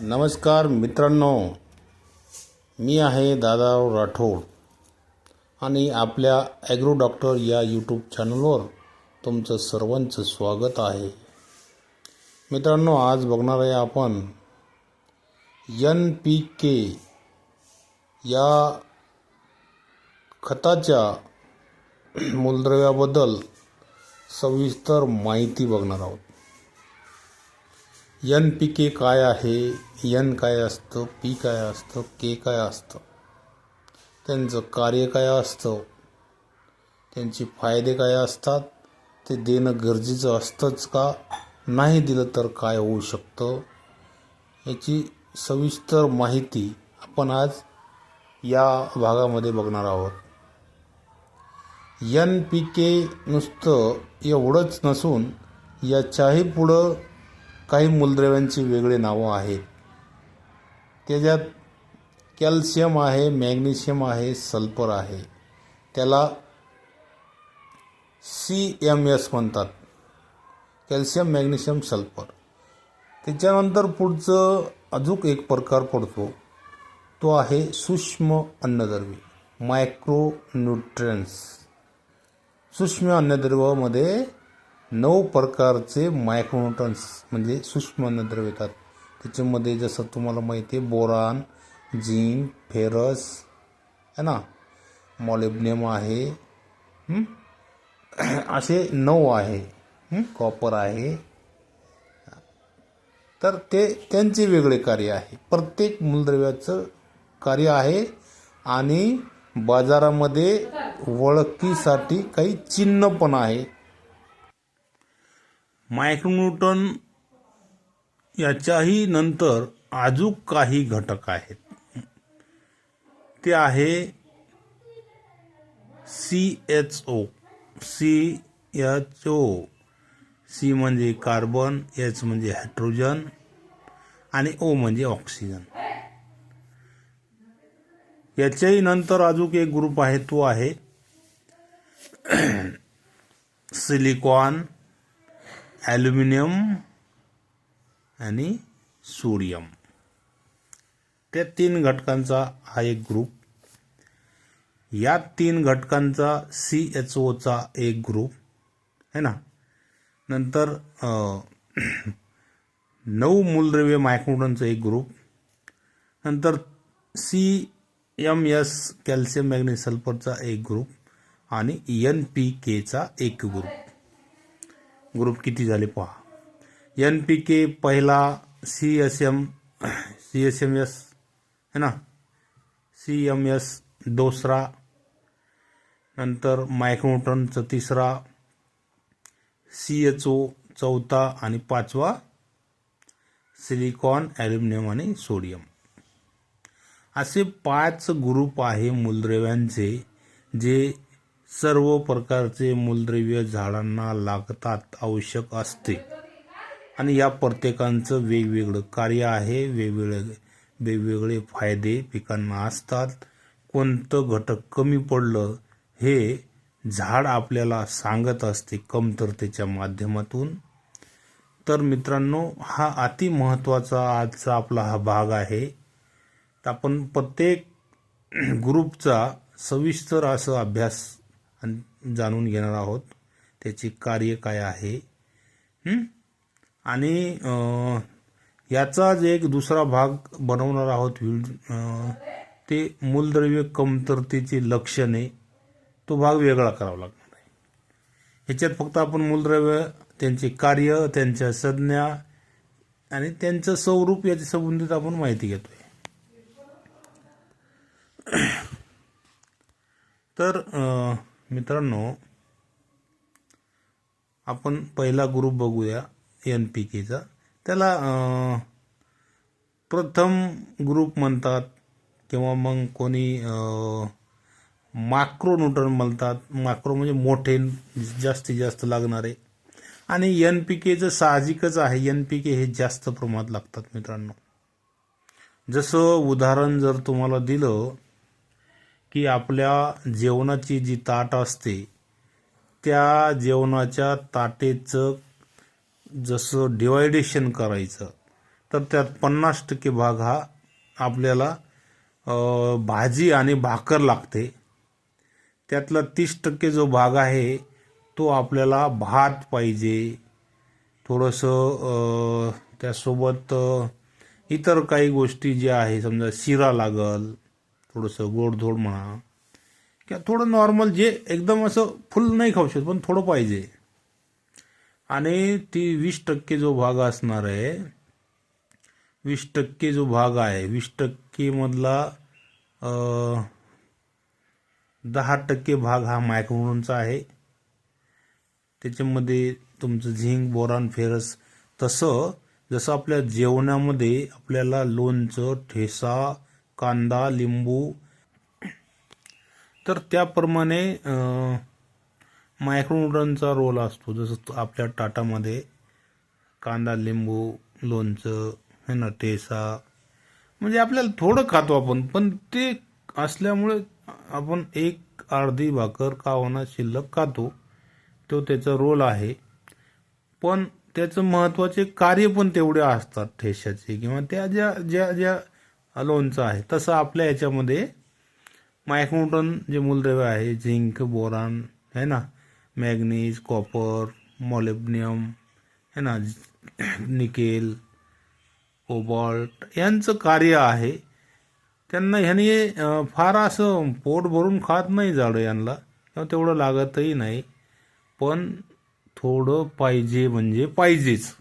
नमस्कार मित्रांनो मी आहे दादाराव राठोड आणि आपल्या ॲग्रो डॉक्टर या यूट्यूब चॅनलवर तुमचं सर्वांचं स्वागत आहे. मित्रांनो आज बघणार आहे आपण एन पी के या खताच्या मूलद्रव्याबद्दल सविस्तर माहिती बघणार आहोत. एन पी के काय आहे यन काय असतं पी काय असतं के काय असतं? त्यांचं कार्य काय असतं? त्यांचे फायदे काय असतात? ते देणं गरजेचं असतंच का? नाही दिलं तर काय होऊ शकतं? याची सविस्तर माहिती आपण आज या भागामध्ये बघणार आहोत. एन पी के नुसतं एवढंच नसून याच्याही पुढं काही मूलद्रव्यांची वेगळी नावं आहेत. त्याच्यात कॅल्शियम आहे मॅग्नेशियम आहे सल्फर आहे. त्याला सी एम एस म्हणतात. Calcium magnesium sulphur. त्याच्यानंतर पुढचं अजून एक प्रकार पडतो. तो आहे सूक्ष्म अन्नद्रव्य मायक्रो न्यूट्रन्स सूक्ष्म अन्नद्रव्यामध्ये नऊ प्रकारचे मायक्रोन्यूट्रन्स म्हणजे सूक्ष्म अन्नद्रव्य येतात. त्याच्यामध्ये जसं तुम्हाला माहिती आहे बोरान झिंक फेरस है ना? मॉलिब्नियम आहे असे नऊ आहे कॉपर आहे. तर ते त्यांचे वेगळे कार्य आहे. प्रत्येक मूलद्रव्याचं कार्य आहे आणि बाजारामध्ये ओळखीसाठी काही चिन्ह पण आहे. मायक्रोन्यूटन याच्याही नंतर अजून काही घटक आहेत. ते आहे C H O C H O C म्हणजे कार्बन एच म्हणजे हायड्रोजन आणि ओ म्हणजे ऑक्सिजन याच्याही नंतर अजून एक ग्रुप आहे तो आहे सिलिकॉन ॲल्युमिनियम आणि सोडियम. त्या तीन घटकांचा हा एक ग्रुप. या तीन घटकांचा सी एच ओचा एक ग्रुप. है ना? नंतर नऊ मूलद्रव्य मायक्रोडनचा एक ग्रुप. नंतर C M S calcium magnesium सल्फरचा एक ग्रुप आणि एन पी केचा एक ग्रुप. ग्रुप किती झाले पहा. एन पी के पहिला C S M C S M S है ना? सी एम एस दुसरा नंतर मायक्रोटनचा तिसरा सी एच ओ चौथा आणि पाचवा सिलिकॉन ॲल्युमिनियम आणि सोडियम. असे पाच ग्रुप आहे मूलद्रव्यांचे जे सर्व प्रकारचे मूलद्रव्य झाडांना लागतात आवश्यक असते. आणि या प्रत्येकांचं वेगवेगळं कार्य आहे वेगवेगळे वेगवेगळे फायदे पिकांना असतात. कोणतं घटक कमी पडलं हे झाड आपल्याला सांगत असते कमतरतेच्या माध्यमातून. तर मित्रांनो हा अति महत्त्वाचा आजचा आपला हा भाग आहे. तर आपण प्रत्येक ग्रुपचा सविस्तर असं अभ्यास जाणून घेणार आहोत त्याचे कार्य काय आहे. आणि याचा जे एक दुसरा भाग बनवणार आहोत ते मूलद्रव्य कमतरतेची लक्षणे तो भाग वेगळा करावा लागणार आहे. ह्याच्यात फक्त आपण मूलद्रव्य त्यांचे कार्य त्यांच्या संज्ञा आणि त्यांचं स्वरूप याच्या संबंधित आपण माहिती घेतोय. तर मित्रांनो आपण पहिला ग्रुप बघूया एन पी केचा त्याला प्रथम ग्रुप म्हणतात किंवा मग कोणी माक्रो न्यूट्रन म्हणतात. माक्रो म्हणजे मोठे जास्तीत जास्त लागणारे. आणि एन पी केचं साहजिकच आहे. एन पी के हे जास्त प्रमाणात लागतात मित्रांनो. जसं उदाहरण जर तुम्हाला दिलं की आपल्या जेवणाची जी ताट असते त्या जेवणाच्या ताटेचं जसं डिवायडेशन करायचं तर त्यात पन्नास टक्के भाग हा आपल्याला भाजी आणि भाकर लागते. त्यातला तीस टक्के जो भाग आहे तो आपल्याला भात पाहिजे. थोडंसं त्यासोबत इतर काही गोष्टी ज्या आहे समजा शिरा लागल थोडंसं गोडधोड म्हणा किंवा थोडं नॉर्मल जे एकदम असं फुल नाही खाऊ शकत पण थोडं पाहिजे. आणि ती वीस टक्के जो भाग असणार आहे वीस टक्के जो भाग आहे वीस टक्केमधला दहा टक्के भाग हा मायक्रोनचा आहे. त्याच्यामध्ये तुमचं झिंक बोरान फेरस तसं जसं आपल्या जेवणामध्ये आपल्याला लोणचं ठेसा कांदा लिंबू. तर त्याप्रमाणे मायक्रोन्यूट्रनचा रोल असतो. जसं आपल्या टाटामध्ये कांदा लिंबू लोणचं है ना ठेसा म्हणजे आपल्याला थोडं खातो आपण पण ते असल्यामुळे आपण एक अर्धी भाकर का होणार शिल्लक खातो. तो त्याचा रोल आहे. पण त्याचं महत्त्वाचे कार्य पण तेवढे असतात ठेशाचे किंवा त्या ज्या ज्या ज्या लोणचं आहे. तसं आपल्या याच्यामध्ये मायक्रोटन जे मूलद्रव्य आहे झिंक बोरान है ना? मॅग्नीज कॉपर मॉलिब्नियम है ना? निकेल कोबॉल्ट यांचं कार्य आहे. त्यांना ह्याने फार असं पोट भरून खात नाही झाडं यांना. किंवा तेवढं लागतही नाही. पण थोडं पाहिजे म्हणजे पाहिजेच.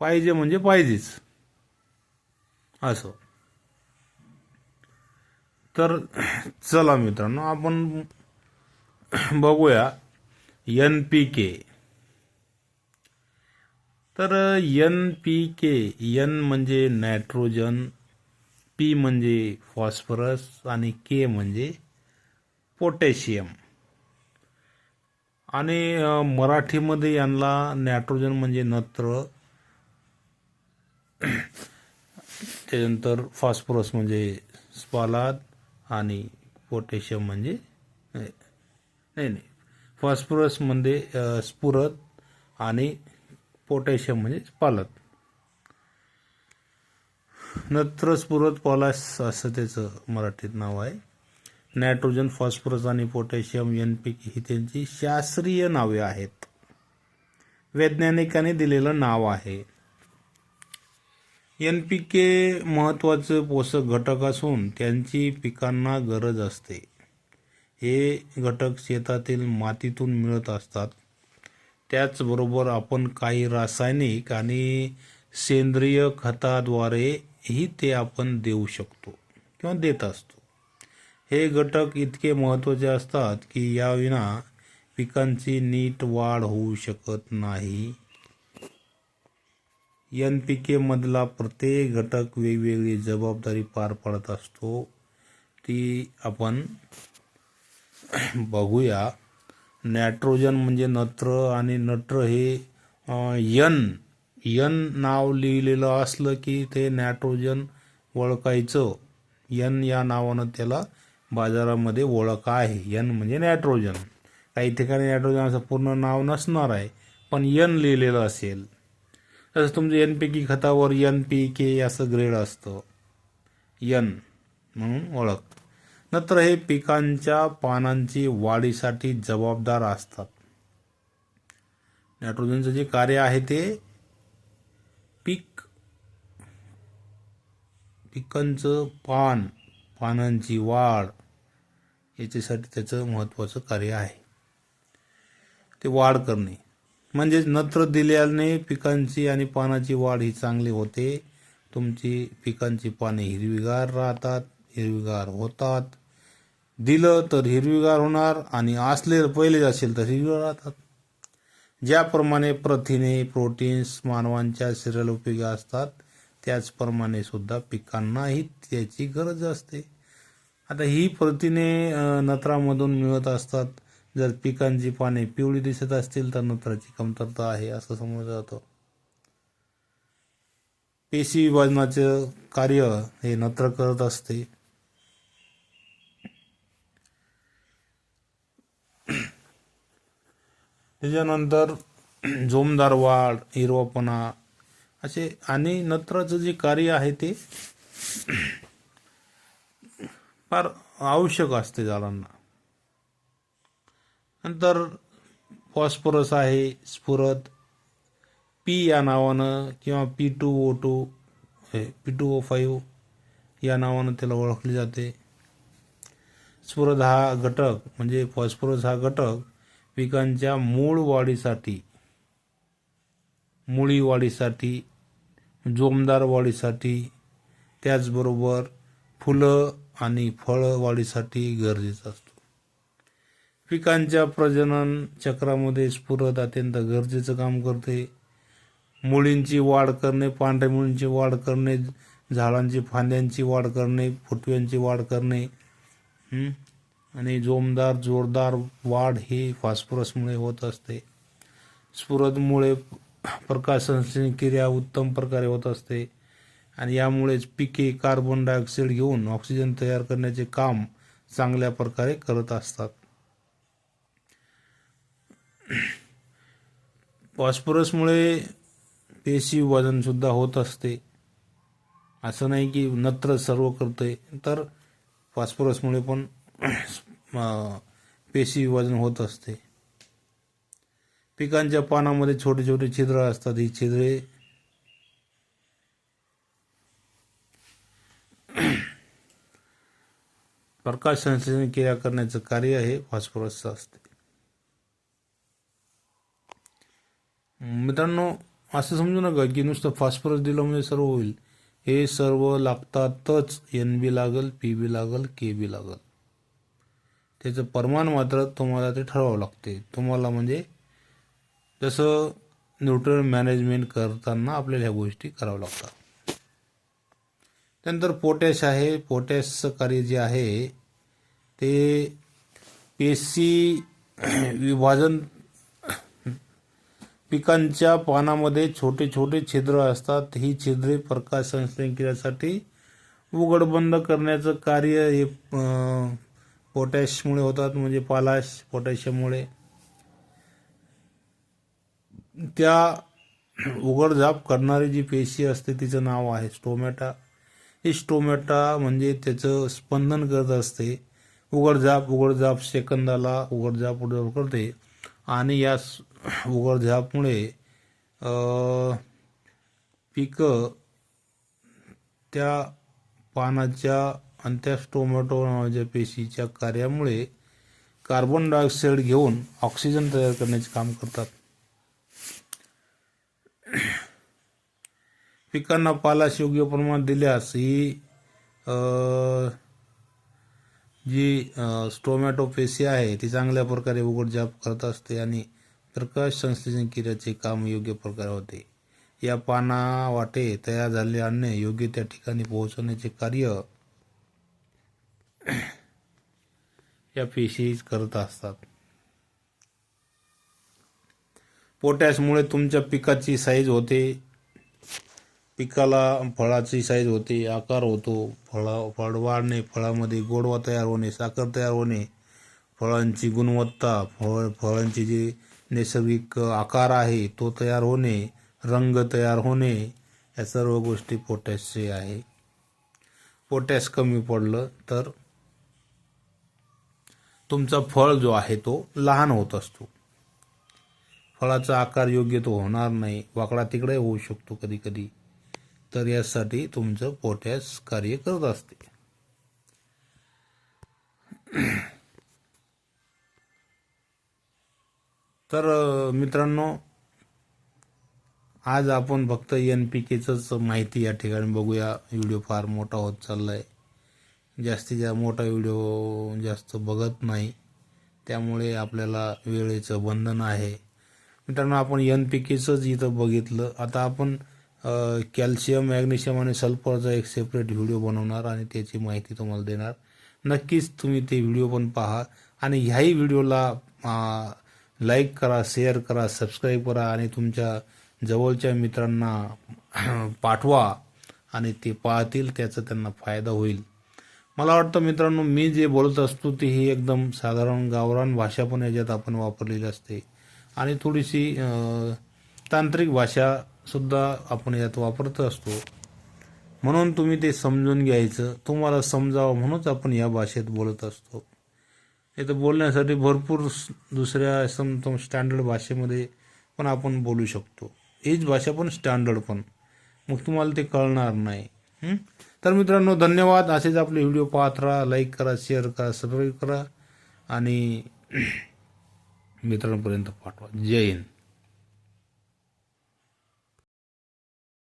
पाहिजे म्हणजे पाहिजेच. असं. तर चला मित्रांनो आपण बघूया एन पी के तर एन पी के एन म्हणजे नायट्रोजन पी म्हणजे फॉस्फरस आणि के म्हणजे पोटॅशियम. आणि मराठीमध्ये यांना नायट्रोजन म्हणजे नत्र त्याच्यानंतर फॉस्फरस म्हणजे स्पालाद आणि पोटॅशियम म्हणजे नाही नाही फॉस्फरस फॉस्फरसमध्ये अ, स्फुरद आणि पोटॅशियम म्हणजे पालत नत्र स्फुरद पॉलास असं त्याचं मराठीत नाव आहे. नायट्रोजन फॉस्फरस आणि पोटॅशियम एन पी ही त्यांची शास्त्रीय नावे आहेत. वैज्ञानिकाने दिलेलं नाव आहे. एन पी के महत्त्वाचं पोषक घटक असून त्यांची पिकांना गरज असते. हे घटक शेतातील मातीतून मिळत असतात. त्याचबरोबर आपण काही रासायनिक आणि सेंद्रिय खताद्वारेही ते आपण देऊ शकतो किंवा देत असतो. हे घटक इतके महत्त्वाचे असतात की याविना पिकांची नीट वाढ होऊ शकत नाही. एन पी के मधला प्रत्येक घटक वेगवेगळी जबाबदारी पार पाडत असतो. ती आपण बघूया. नायट्रोजन म्हणजे नत्र आणि नत्र हे यन. यन नाव लिहिलेलं असलं की ते नायट्रोजन ओळखायचं. यन या नावानं त्याला बाजारामध्ये ओळख आहे. यन म्हणजे नायट्रोजन. काही ठिकाणी नायट्रोजन असं पूर्ण नाव नसणार आहे पण यन लिहिलेलं असेल. तसं तुमचं एन पी की खतावर एन पी के असं ग्रेड असतं. यन म्हणून ओळख. नंतर हे पिकांच्या पानांची वाढीसाठी जबाबदार असतात. नायट्रोजनचं जे कार्य आहे ते पीक पिकांचं पान पानांची वाढ याच्यासाठी त्याचं महत्त्वाचं कार्य आहे. ते वाढ करणे. म्हणजेच नत्र दिल्याने पिकांची आणि पानाची वाढ ही चांगली होते. तुमची पिकांची पाने हिरवीगार राहतात हिरवीगार होतात. दिलं तर हिरवीगार होणार आणि असले पहिलेच असेल तर हिरवीगार राहतात. ज्याप्रमाणे प्रथिने प्रोटीन्स मानवांच्या शरीराला उपयोगी असतात त्याचप्रमाणे सुद्धा पिकांनाही त्याची गरज असते. आता ही प्रथिने नत्रामधून मिळत असतात. जर पिकांची पाने पिवळी दिसत असतील तर नत्राची कमतरता आहे असं समजलं जातं. पेशी विभाजनाचं कार्य हे नत्र करत असते. त्याच्यानंतर जोमदार वाढ हिरवापणा असे आणि नत्राचं जे कार्य आहे ते फार आवश्यक असते झाडांना. नंतर फॉस्फरस आहे स्फुरत पी या नावानं किंवा पी टू ओ टू हे पी टू ओ फाईव्ह या नावानं त्याला ओळखले जाते. स्फुरद हा घटक म्हणजे फॉस्फरस हा घटक पिकांच्या मूळ वाढीसाठी मुळी वाढीसाठी जोमदार वाढीसाठी त्याचबरोबर फुलं आणि फळं वाढीसाठी गरजेचं असतो. पिकांच्या प्रजनन चक्रामध्ये स्फुरद अत्यंत गरजेचं काम करते. मुळींची वाढ करणे पांढऱ्या मुळींची वाढ करणे झाडांची फांद्यांची वाढ करणे फुटव्यांची वाढ करणे आणि जोमदार जोरदार वाढ ही फॉस्फरसमुळे होत असते. स्फुरदमुळे प्रकाश क्रिया उत्तम प्रकारे होत असते. आणि यामुळेच पिके कार्बन डायऑक्साईड घेऊन ऑक्सिजन तयार करण्याचे काम चांगल्या प्रकारे करत असतात. फॉस्फरसमुळे पेशी वजनसुद्धा होत असते. असं नाही की नत्र सर्व करते तर फॉस्फरसमुळे पण पेशी वजन होत असते. पिकांच्या पानामध्ये छोटे छोटे छिद्र असतात. ही छिद्रे प्रकाश संश्लेषण क्रिया करण्याचं कार्य हे फॉस्फरसचं असते. मित्रांनो असं समजू नका की नुसतं फॉस्फरस दिलं म्हणजे सर्व होईल. हे सर्व लागतातच. एन बी लागल पी बी लागल के बी लागल. त्याचं प्रमाण मात्र तुम्हाला ते ठरवावं लागते. तुम्हाला म्हणजे जसं न्यूट्रल मॅनेजमेंट करताना आपल्याला ह्या गोष्टी कराव्या लागतात. त्यानंतर पोटॅश आहे. पोटॅशचं कार्य जे आहे ते पेशी विभाजन पिकांच्या पानामध्ये छोटे छोटे छिद्र असतात. ही छिद्रे प्रकाश संश्लेषण उघड बंद करण्याचं कार्य हे पोटॅशमुळे होतात. म्हणजे पालाश पोटॅशियममुळे. त्या उघडझाप करणारी जी पेशी असते तिचं नाव आहे स्टोमॅटा. ही स्टोमॅटा म्हणजे त्याचं स्पंदन करत असते. उघडझाप उघडझाप सेकंदाला उघडझाप उघड करते. आणि या उघडझापमुळे पिकं त्या पानाच्या आणि त्या टोमॅटो नावाच्या पेशीच्या कार्यामुळे कार्बन डायऑक्साईड घेऊन ऑक्सिजन तयार करण्याचे काम करतात. पिकांना पालाश योग्य प्रमाणात दिल्यास ही जी अं, पेशी आहे ती चांगल्या प्रकारे उघडझाप करत असते आणि प्रकाश संश्लेषण क्रियाचे काम योग्य प्रकारे होते. या पाना वाटे तयार झालेले अन्न योग्य त्या ठिकाणी पोहोचवण्याचे कार्य या पेशी करत असतात. पोटॅशमुळे तुमच्या पिकाची साईज होते पिकाला फळाची साईज होते आकार होतो फळा फळ वाढणे फळामध्ये गोडवा तयार होणे साखर तयार होणे फळांची गुणवत्ता फळ फळांची जी नैसर्गिक आकार आहे तो तयार होणे रंग तयार होणे या सर्व गोष्टी पोटॅशचे आहे. पोटॅश कमी पडलं तर तुमचा फळ जो आहे तो लहान होत असतो. फळाचा आकार योग्य तो होणार नाही वाकडा तिकडे होऊ शकतो कधी कधी. तर यासाठी तुमचं पोटॅश कार्य करत असते. तर मित्रांनो आज आपण फक्त एन पी केचंच माहिती या ठिकाणी बघूया. व्हिडिओ फार मोठा होत चालला आहे जास्तीत जास्त मोठा व्हिडिओ जास्त बघत नाही. त्यामुळे आपल्याला वेळेचं बंधन आहे. मित्रांनो आपण एन पी केचंच इथं बघितलं. आता आपण कॅल्शियम मॅग्नेशियम आणि सल्फरचा एक सेपरेट व्हिडिओ बनवणार आणि त्याची माहिती तुम्हाला देणार. नक्कीच तुम्ही ते व्हिडिओ पण पहा आणि ह्याही व्हिडिओला लाईक करा शेअर करा सबस्क्राईब करा आणि तुमच्या जवळच्या मित्रांना पाठवा आणि ते पाहतील त्याचा त्यांना फायदा होईल. मला वाटतं मित्रांनो मी जे बोलत असतो ती ही एकदम साधारण गावरान भाषा पण याच्यात आपण वापरलेली असते. आणि थोडीशी तांत्रिक भाषा सुद्धा आपण यात वापरत असतो. म्हणून तुम्ही ते समजून घ्यायचं. तुम्हाला समजावं म्हणूनच आपण या भाषेत बोलत असतो. इथं बोलण्यासाठी भरपूर दुसऱ्या सम स्टँडर्ड भाषेमध्ये पण आपण बोलू शकतो. हीच भाषा पण स्टँडर्ड पण. मग तुम्हाला ते कळणार नाही. तर मित्रांनो धन्यवाद. असेच आपले व्हिडिओ पाहत राहा. लाईक करा शेअर करा सबस्क्राईब करा. आणि मित्रांपर्यंत पाठवा. जय हिंद.